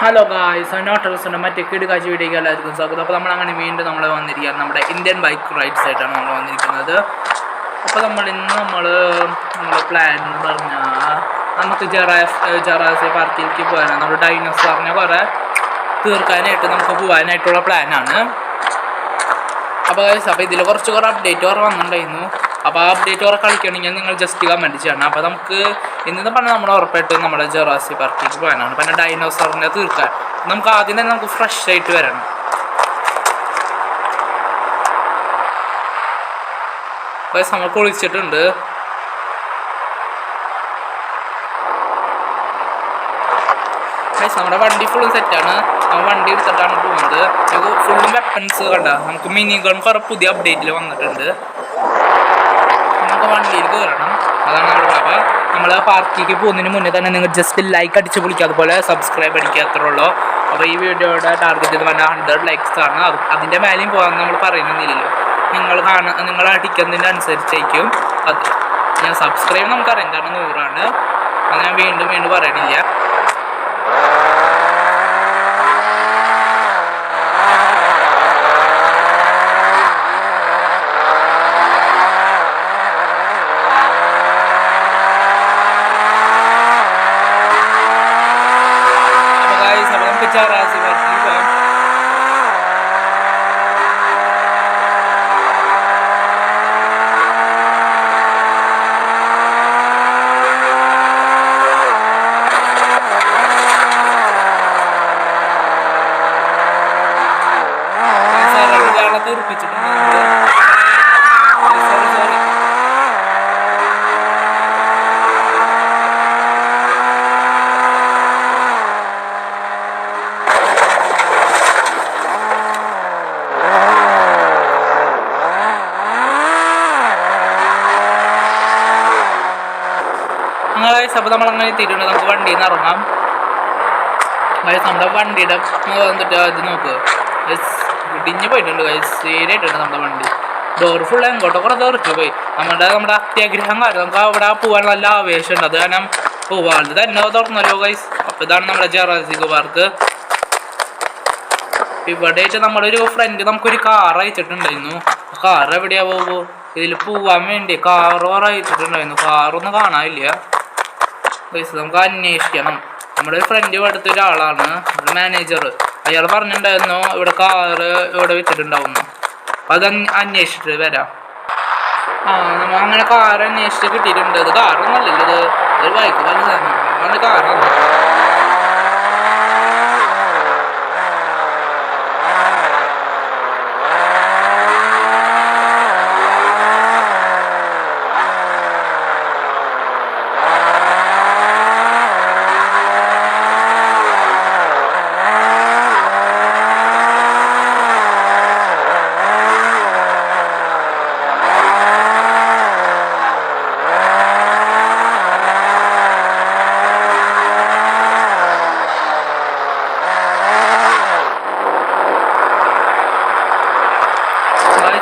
Hello guys നോട്ടൽസിന്റെ മറ്റേ കിടുകാഴ്ച വീഡിയോക്ക് എല്ലാവർക്കും സ്വാഗതം. അപ്പോൾ നമ്മളങ്ങനെ വീണ്ടും നമ്മൾ വന്നിരിക്കുകയാണ്. നമ്മുടെ ഇന്ത്യൻ ബൈക്ക് റൈഡ്സ് ആയിട്ടാണ് നമ്മൾ വന്നിരിക്കുന്നത്. അപ്പോൾ നമ്മൾ ഇന്ന് നമ്മൾ നമ്മുടെ പ്ലാൻ എന്ന് പറഞ്ഞാൽ നമുക്ക് ജെറാസ് ജെറാസ് പാർക്കിലേക്ക് പോകാനാണ്. നമ്മുടെ ഡൈനോസറിനെ കുറേ തീർക്കാനായിട്ട് നമുക്ക് പോകാനായിട്ടുള്ള പ്ലാനാണ് അപ്പോൾ ഗൈസ് അപ്പോൾ ഇതിൽ കുറച്ച് കുറേ അപ്ഡേറ്റ് കുറേ വന്നിട്ടുണ്ടായിരുന്നു. അപ്പോൾ ആ അപ്ഡേറ്റ് കുറേ കളിക്കണമെങ്കിൽ നിങ്ങൾ ജസ്റ്റ് കമന്റ് ചെയ്യണം. അപ്പോൾ നമുക്ക് ഇന്നത്തെ പറഞ്ഞാൽ നമ്മൾ ഉറപ്പായിട്ടും നമ്മുടെ ജെറാസി പാർക്കിലേക്ക് പോകാനാണ്. പിന്നെ ഡൈനോസറിനെ തീർക്കാൻ. നമുക്ക് ആദ്യം തന്നെ നമുക്ക് ഫ്രഷ് ആയിട്ട് വരണം. ഗൈസ് നമ്മൾ കുളിച്ചിട്ടുണ്ട്. നമ്മുടെ വണ്ടി ഫുള്ളും സെറ്റാണ് നമ്മൾ വണ്ടി എടുത്തിട്ടാണ് പോകുന്നത്. ഫുള്ളും വെപ്പൺസ് കണ്ട. നമുക്ക് മിനി ഗൺ കുറേ പുതിയ അപ്ഡേറ്റിൽ വന്നിട്ടുണ്ട്. നമുക്ക് വണ്ടിയിൽ കയറണം അതാണ് നമ്മുടെ അപ്പോൾ നമ്മൾ പാർക്കിലേക്ക് പോകുന്നതിന് മുന്നേ തന്നെ നിങ്ങൾ ജസ്റ്റ് ലൈക്ക് അടിച്ച് പൊളിക്കുക അതുപോലെ സബ്സ്ക്രൈബ് അടിക്കുക അത്രേ ഉള്ളൂ. അപ്പോൾ ഈ വീഡിയോയുടെ ടാർഗറ്റ് എന്ന് പറഞ്ഞാൽ ഹൺഡ്രഡ് ലൈക്സ് ആണ്. അത് അതിന്റെ മേലെയും പോകാൻ നമ്മൾ പറയുന്നില്ലല്ലോ നിങ്ങൾ കാണാൻ നിങ്ങൾ അടിക്കുന്നതിന്റെ അനുസരിച്ചായിരിക്കും അത്. ഞാൻ സബ്സ്ക്രൈബ് നമുക്കറിയാം. കാരണം നൂറാണ്. അത് ഞാൻ വീണ്ടും വീണ്ടും പറയണില്ല അപ്പോൾ ഗായ്സ് അപ്പോൾ നമുക്ക് ചാറാസി പാർക്കിൽ പോകാം സാർ ഒരാളെ തീർപ്പിച്ചിട്ടുണ്ട് ശബ്ദം അപ്പോൾ നമ്മൾ അങ്ങനെ എത്തിയിട്ടുണ്ട് നമുക്ക് വണ്ടിയിൽ നിന്ന് ഇറങ്ങാം. ഗൈസ് നമ്മുടെ വണ്ടിയുടെ വന്നിട്ട് അത് നോക്ക്. ഇടിഞ്ഞ് പോയിട്ടുണ്ട് ഗൈസ് സീരിയായിട്ടുണ്ട് നമ്മുടെ വണ്ടി. ഡോർ ഫുൾ എങ്ങോട്ടോ കുറേ ദോർക്ക് പോയി. നമ്മുടെ നമ്മുടെ അത്യാഗ്രഹം കാര്യം. നമുക്ക് അവിടെ പോകാൻ നല്ല ആവേശമുണ്ട്. അത് കാരണം പോവാണ്ട്. തന്നെ തുറന്നല്ലോ ഗൈസ് അപ്പോൾ ഇതാണ് നമ്മുടെ ജറാസിക് പാർക്ക് ഇവിടെ ആയിട്ട് നമ്മുടെ ഒരു ഫ്രണ്ട് നമുക്കൊരു കാർ അയച്ചിട്ടുണ്ടായിരുന്നു. കാർ എവിടെയാ പോകൂ ഇതിൽ പോവാൻ വേണ്ടി കാർ അയച്ചിട്ടുണ്ടായിരുന്നു. കാറൊന്നും കാണാനില്ല. പൈസ നമുക്ക് അന്വേഷിക്കണം. നമ്മുടെ ഒരു ഫ്രണ്ട് ഇവിടുത്തെ ഒരാളാണ്. ഒരു മാനേജർ അയാൾ പറഞ്ഞിട്ടുണ്ടായിരുന്നു ഇവിടെ കാറ് ഇവിടെ അപ്പം അത് അന്വ- അന്വേഷിച്ചിട്ട് വരാം. ആ നമ്മൾ അങ്ങനെ കാർ അന്വേഷിച്ച് കിട്ടിയിട്ടുണ്ട്. ഇത് കാറൊന്നല്ലല്ലോ ഇത് ഒരു ബൈക്ക് വലുതാണ് അങ്ങനെ കാറാണ്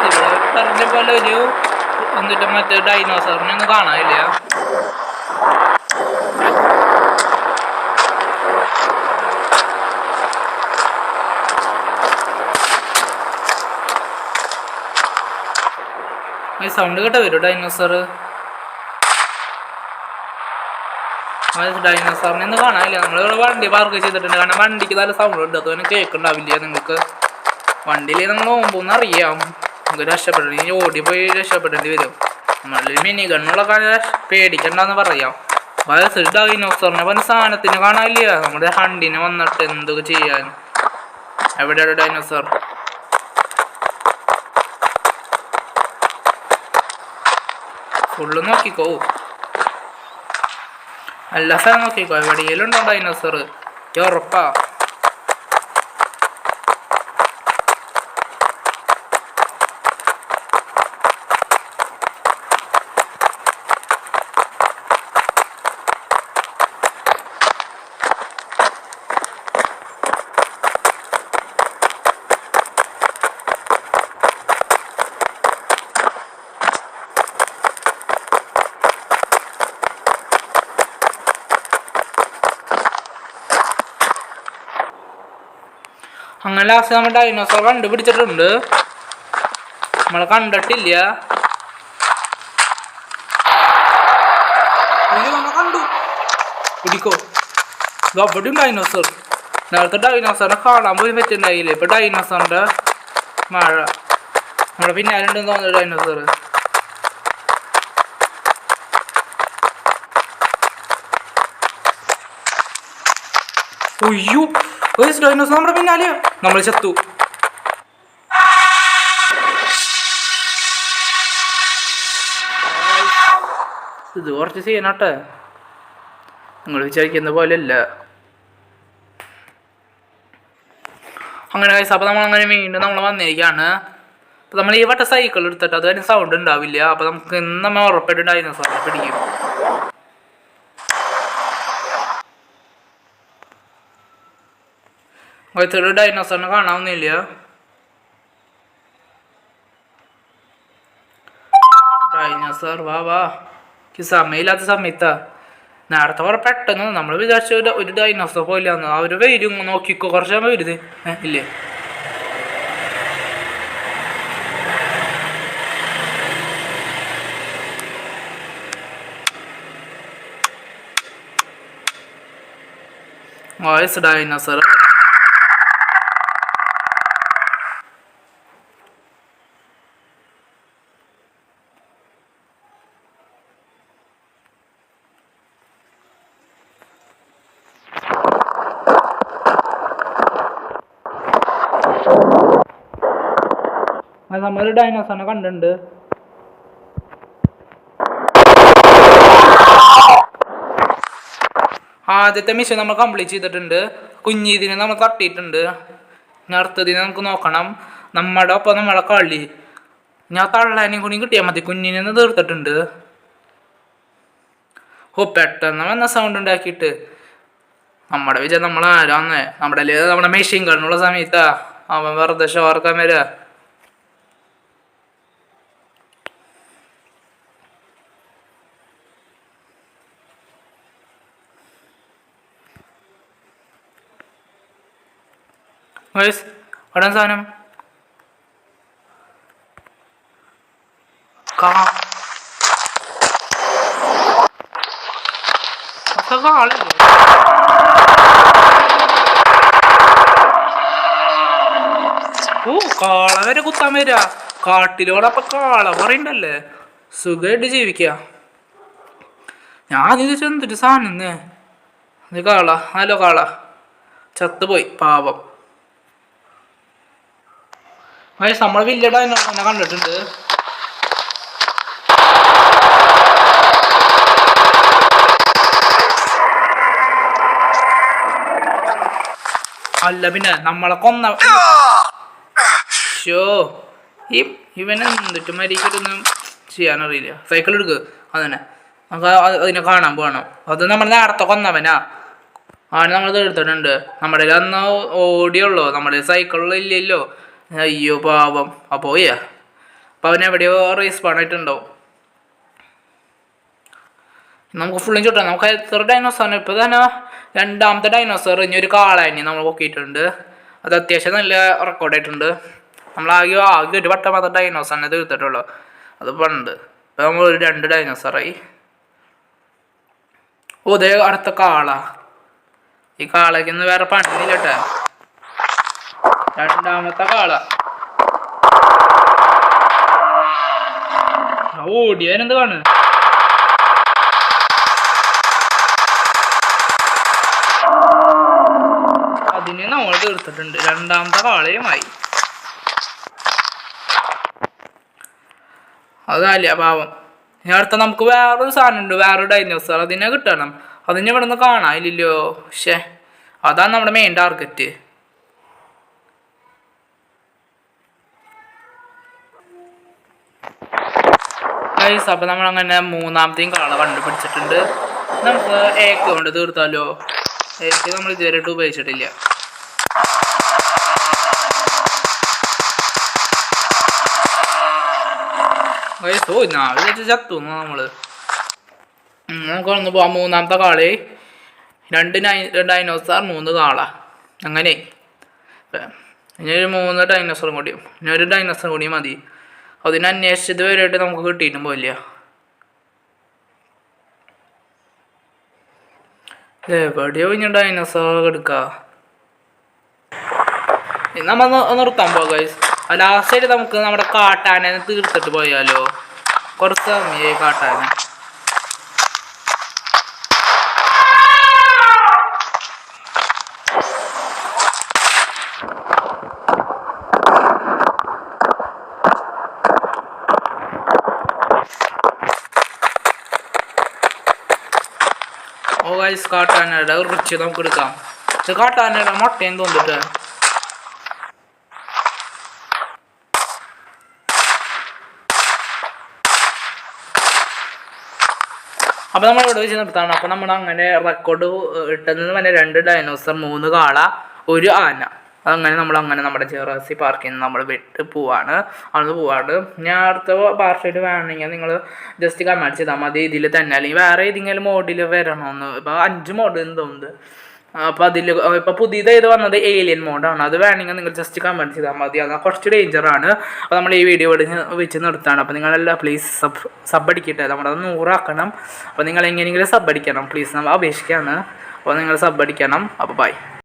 ഇവിടെ പറഞ്ഞ പോലെ ഒരു എന്നിട്ട് മറ്റേ ഡൈനോസറിനെ ഒന്നും കാണാനില്ല. സൗണ്ട് കേട്ടോ വരും ഡൈനോസർ ഡൈനോസറിനെ ഒന്നും കാണാനില്ല. നമ്മളിവിടെ വണ്ടി പാർക്ക് ചെയ്തിട്ടുണ്ട്. കാരണം വണ്ടിക്ക് നല്ല സൗണ്ട് ഉണ്ട്. അതുപോലെ കേൾക്കുന്നുണ്ടാവില്ല നിങ്ങൾക്ക്. വണ്ടിയിൽ നമ്മൾ പോകുമ്പോൾ അറിയാം നമുക്ക് രക്ഷപ്പെടണമെങ്കിൽ ഓടിപ്പോയി രക്ഷപ്പെടേണ്ടി വരും. നമ്മളിൽ മിനി ഗണ്ണുള്ള പേടിക്കണ്ടെന്ന് പറയാം. വയസ്സ് ഡൈനോസറിനെ പറഞ്ഞ സാധനത്തിന് കാണാനില്ല? നമ്മുടെ ഹണ്ടിന് വന്നിട്ട് എന്തൊക്കെ ചെയ്യാൻ? എവിടെയാണ് ഡൈനോസർ ഫുള്ള് നോക്കിക്കോ. എല്ലാ സ്ഥലം നോക്കിക്കോ. എവിടെയെങ്കിലും ഉണ്ടോ ഡൈനോസർ ഉറപ്പാ. അങ്ങനെ ലാസ്റ്റ് നമ്മൾ ഡൈനോസർ കണ്ടുപിടിച്ചിട്ടുണ്ട്. നമ്മൾ കണ്ടിട്ടില്ല. കണ്ടു. പിടിക്കോ. ഡൈനോസർ നേരത്തെ ഡൈനോസറിനെ കാണാൻ പോലും പറ്റുന്നുണ്ടായില്ല. ഇപ്പൊ ഡൈനോസറിന്റെ മഴ. നമ്മുടെ പിന്നാലെ ഉണ്ടെന്ന് തോന്നുന്നു ഡൈനോസർ ഒയ്യോ ഡൈനോസർ നമ്മുടെ പിന്നാലെ നമ്മൾ ചത്തു. ഇത് കുറച്ച് സീനാട്ടെ നിങ്ങൾ വിചാരിക്കുന്ന പോലെയല്ല. അങ്ങനെ കഴിച്ച അപ്പോൾ നമ്മൾ അങ്ങനെ വീണ്ടും നമ്മൾ വന്നിരിക്കുകയാണ് അപ്പോൾ നമ്മൾ ഈ വട്ട സൈക്കിൾ എടുത്തിട്ട് അത് സൗണ്ട് ഉണ്ടാവില്ല. അപ്പോൾ നമുക്ക് ഇന്ന് നമ്മൾ ഉറപ്പായിട്ട് ഡൈനോസറിനെ പിടിക്കും. ഒരു ഡൈനോസറിനെ കാണാവുന്നില്ല. ഡൈനോസർ വാ വാ. സമയമില്ലാത്ത സമയത്താ. നേരത്തെ കുറെ പെട്ടെന്ന് നമ്മൾ വിചാരിച്ച ഒരു ഒരു ഡൈനോസർ പോലെ അവർ വരും. നോക്കിക്കോ. കുറച്ച് വരുത് ഇല്ലേ? ഡൈനോസർ നമ്മൾ ഡൈനോസറിനെ കണ്ടിട്ടുണ്ട്. ആദ്യത്തെ മിഷൻ നമ്മൾ കംപ്ലീറ്റ് ചെയ്തിട്ടുണ്ട്. കുഞ്ഞീതിനെ നമ്മൾ തട്ടിയിട്ടുണ്ട്. ഇനി അടുത്തതിനെ നമുക്ക് നോക്കണം. നമ്മുടെ ഒപ്പം നമ്മളെ കളി. ഞാൻ തള്ളാനും കൂടി കിട്ടിയാൽ മതി. കുഞ്ഞിനെ ഒന്ന് തീർത്തിട്ടുണ്ട്. ഓ പെട്ടെന്ന് വന്ന സൗണ്ട് ഉണ്ടാക്കിയിട്ട്. നമ്മുടെ വിജയം നമ്മൾ ആരാന്നേ നമ്മുടെ നമ്മുടെ മെഷീൻ കണ്ണുള്ള സമയത്താ. അവൻ വെറുതെ ഷോർക്കാൻ വരാ വയസ് എവിടെ സാധനം ഓ കാള വരെ കുത്താൻ വരാ. കാട്ടിലോടപ്പൊ കാള പറയണ്ടല്ലേ? സുഖമായിട്ട് ജീവിക്ക ഞാൻ ചോദിച്ചു എന്തൊരു സാധനം കാള. ഹലോ കാള. ചത്തുപോയി. പാവം. വയസ്സ് നമ്മൾ വില്ലട എന്നെ കണ്ടിട്ടുണ്ട്. അല്ല പിന്നെ നമ്മളെ കൊന്ന ഷോ ഈ ഇവനെ എന്തിട്ട് മരിക്കൊന്നും ചെയ്യാനറിയില്ല. സൈക്കിൾ എടുക്ക്. അതന്നെ. നമുക്ക് അതിനെ കാണാൻ പോകണം അത് നമ്മൾ നേരത്തെ കൊന്നവനാ. ആണ് നമ്മൾ തീർത്തിട്ടുണ്ട് നമ്മുടെ അന്ന് ഓടിയുള്ളൂ. നമ്മുടെ സൈക്കിളിൽ ഇല്ലല്ലോ. അയ്യോ പാവം. ആ പോയാ? അപ്പോൾ അവൻ എവിടെയോ റേസ് പാണായിട്ടുണ്ടാവും നമുക്ക് ഫുള്ളും ചുട്ടാം നമുക്ക് എത്ര ഡൈനോസറിന് ഇപ്പോൾ തന്നെ രണ്ടാമത്തെ ഡൈനോസർ ഇനിയൊരു കാളാനി നമ്മൾ പൊക്കിയിട്ടുണ്ട് അത് അത്യാവശ്യം നല്ല റെക്കോർഡായിട്ടുണ്ട് നമ്മൾ ആകെ ആകെ ഒരു വട്ടം മാത്രം ഡൈനോസറിനെ തീർത്തിട്ടുള്ളൂ. അത് പണ്ട്. ഇപ്പം നമ്മൾ ഒരു രണ്ട് ഡൈനോസറായി ഓ ദേ അടുത്ത കാള. ഈ കാളയ്ക്ക് വേറെ പണിയില്ല കേട്ടോ. രണ്ടാമത്തെ കാള. ഓടിയവനെന്ത് കാണു അതിനെ നമ്മൾ തീർത്തിട്ടുണ്ട്. രണ്ടാമത്തെ കാളയുമായി. അതല്ല പാവം. ഇനി അടുത്ത നമുക്ക് വേറൊരു സാധനം ഉണ്ട് വേറൊരു ഡൈനോസർ അതിനെ കിട്ടണം. അതിനെ ഇവിടെ നിന്ന് കാണാനില്ലല്ലോ. പക്ഷേ അതാണ് നമ്മുടെ മെയിൻ ടാർഗറ്റ് ഗൈസ് നമ്മൾ അങ്ങനെ മൂന്നാമത്തെയും കാള കണ്ടുപിടിച്ചിട്ടുണ്ട് നമുക്ക് ഏക്ക് കൊണ്ട് തീർത്താലോ? ഏക്ക് നമ്മൾ ഇതുവരെയായിട്ട് ഉപയോഗിച്ചിട്ടില്ല. ഗൈസ് ഓ ഞാൻ വിചാരിച്ച ചത്തു നമ്മൾ. ഉം, നമുക്ക് വന്ന് പോവാം. മൂന്നാമത്തെ കാൾ. രണ്ട് നൈ ഡൈനോസാർ മൂന്ന് കാള. അങ്ങനെ. ഇനി ഒരു മൂന്ന് ഡൈനോസറും കൂടിയും ഇനി ഒരു ഡൈനോസറും കൂടിയും മതി. അതിന് അന്വേഷിച്ചത് വരെയായിട്ട് നമുക്ക് കിട്ടിയിട്ടും പോയില്ല. എവിടെയോ ഇനി ഡൈനോസർ എടുക്ക. നമ്മ നിർത്താൻ പോകാം ലാസ്റ്റായിട്ട് നമുക്ക് നമ്മുടെ കാട്ടാനെ തീർത്തിട്ട് പോയാലോ? കുറച്ച് സമയമായി കാട്ടാനെ. ഗൈസ് കാട്ടാനയുടെ റിച്ച് നമുക്ക് എടുക്കാം. ഇത് കാട്ടാനയുടെ മുട്ടയും തോന്നിട്ട്. അപ്പോൾ നമ്മൾ ഇവിടെ വെച്ച് നിർത്താണ് അപ്പോൾ നമ്മൾ അങ്ങനെ റെക്കോർഡ് ഇട്ടതെന്ന് പറഞ്ഞാൽ രണ്ട് ഡൈനോസർ മൂന്ന് കാള ഒരു ആന. അങ്ങനെ നമ്മൾ അങ്ങനെ നമ്മുടെ ജെറാസി പാർക്കിൽ നിന്ന് നമ്മൾ വിട്ട് പോവാണ്. അന്ന് പോവാണ്ട് ഞാൻ അടുത്ത പാർട്ടിയിൽ വേണമെങ്കിൽ നിങ്ങൾ ജസ്റ്റ് കമന്റ് ചെയ്താൽ മതി. ഇതിൽ തന്നെ. അല്ലെങ്കിൽ വേറെ ഏതെങ്കിലും മോഡിൽ വരണമെന്ന് ഇപ്പോൾ അഞ്ച് മോഡൽ തോന്നുന്നത് അപ്പോൾ അതിൽ ഇപ്പോൾ പുതിയതായത് വന്നത് ഏലിയൻ മോഡാണ് അത് വേണമെങ്കിൽ നിങ്ങൾ ജസ്റ്റ് കമന്റ് ചെയ്താൽ മതി. അത് കുറച്ച് ഡേഞ്ചറാണ് അപ്പോൾ നമ്മൾ ഈ വീഡിയോ വെച്ച് നിർത്താണ്. അപ്പോൾ നിങ്ങളെല്ലാം പ്ലീസ് സബ് സബ് അടിക്കട്ടെ. നമ്മളത് നൂറാക്കണം. അപ്പോൾ നിങ്ങൾ എങ്ങനെയെങ്കിലും സബ് അടിക്കണം. പ്ലീസ് നമ്മൾ അപേക്ഷിക്കുകയാണ് അപ്പോൾ നിങ്ങൾ സബ് അടിക്കണം. അപ്പോൾ ബൈ